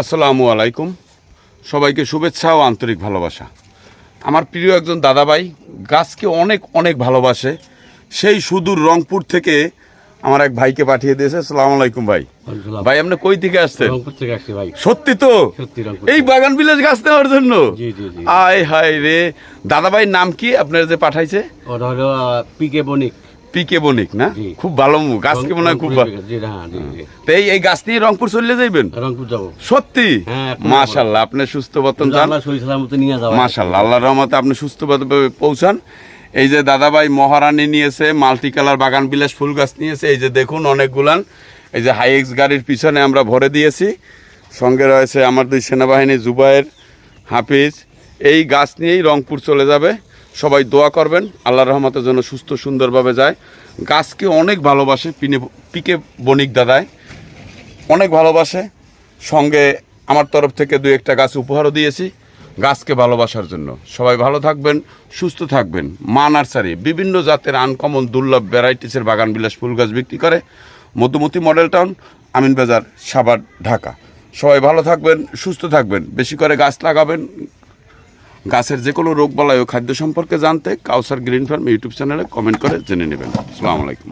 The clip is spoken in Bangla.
আসসালামু আলাইকুম। সবাইকে শুভেচ্ছা ও আন্তরিক ভালোবাসা। আমার প্রিয় একজন দাদাভাই গাছকে অনেক অনেক ভালোবাসে। সেই সুদূর রংপুর থেকে আমার এক ভাইকে পাঠিয়ে দিয়েছে। আসসালামু আলাইকুম ভাই। ভাই আপনি কই থেকে ভাই। সত্যি তো? সত্যি রংপুর এই বাগান বিলাস গাছ নেওয়ার জন্য? জি জি জি। আয় হায় রে। দাদাভাইয়ের নাম কি আপনার যে পাঠাইছে? ওটা হলো পিকে বণিক। পিকে বণিক না? খুব ভালো মু- গাছকে মনে হয় খুব ভালো হ্যাঁ তো এই এই গাছ নিয়ে রংপুর চলে যাইবেন? রংপুর যাব। সত্যি? হ্যাঁ, মাশাল্লাহ আপনি সুস্থ বর্তন আল্লাহ যাওয়া। মাশাল্লাহ আল্লাহর রহমতে আপনি সুস্থভাবে পৌঁছান। এই যে দাদাভাই মহারানী নিয়েছে মাল্টি কালার বাগান বিলাস ফুল গাছ নিয়েছে। এই যে দেখুন অনেকগুলান। এই যে হাইএক্স গাড়ির পিছনে আমরা ভরে দিয়েছি। সঙ্গে রয়েছে আমার দুই সেনাবাহিনী জুবাইর হাফিজ। এই গাছ নিয়েই রংপুর চলে যাবে। সবাই দোয়া করবেন, আল্লাহর রহমতের জন্য সুস্থ সুন্দরভাবে যায়। গাছকে অনেক ভালোবাসে পিনে, পিকে বণিক দাদায় অনেক ভালোবাসে। সঙ্গে আমার তরফ থেকে দু একটা গাছ উপহারও দিয়েছি, গাছকে ভালোবাসার জন্য। সবাই ভালো থাকবেন, সুস্থ থাকবেন। মা নার্সারি, বিভিন্ন জাতের আনকমন দুর্লভ ভ্যারাইটিসের বাগান বিলাস ফুল গাছ বিক্রি করে মধুমতি মডেল টাউন আমিন বাজার সাভার, ঢাকা। সবাই ভালো থাকবেন, সুস্থ থাকবেন। বেশি করে গাছ লাগাবেন গাছের যে কোনো রোগ বালাই ও খাদ্য সম্পর্কে জানতে কাউসার গ্রিন ফার্ম ইউটিউব চ্যানেলে কমেন্ট করে জেনে নেবেন। আসসালামু আলাইকুম।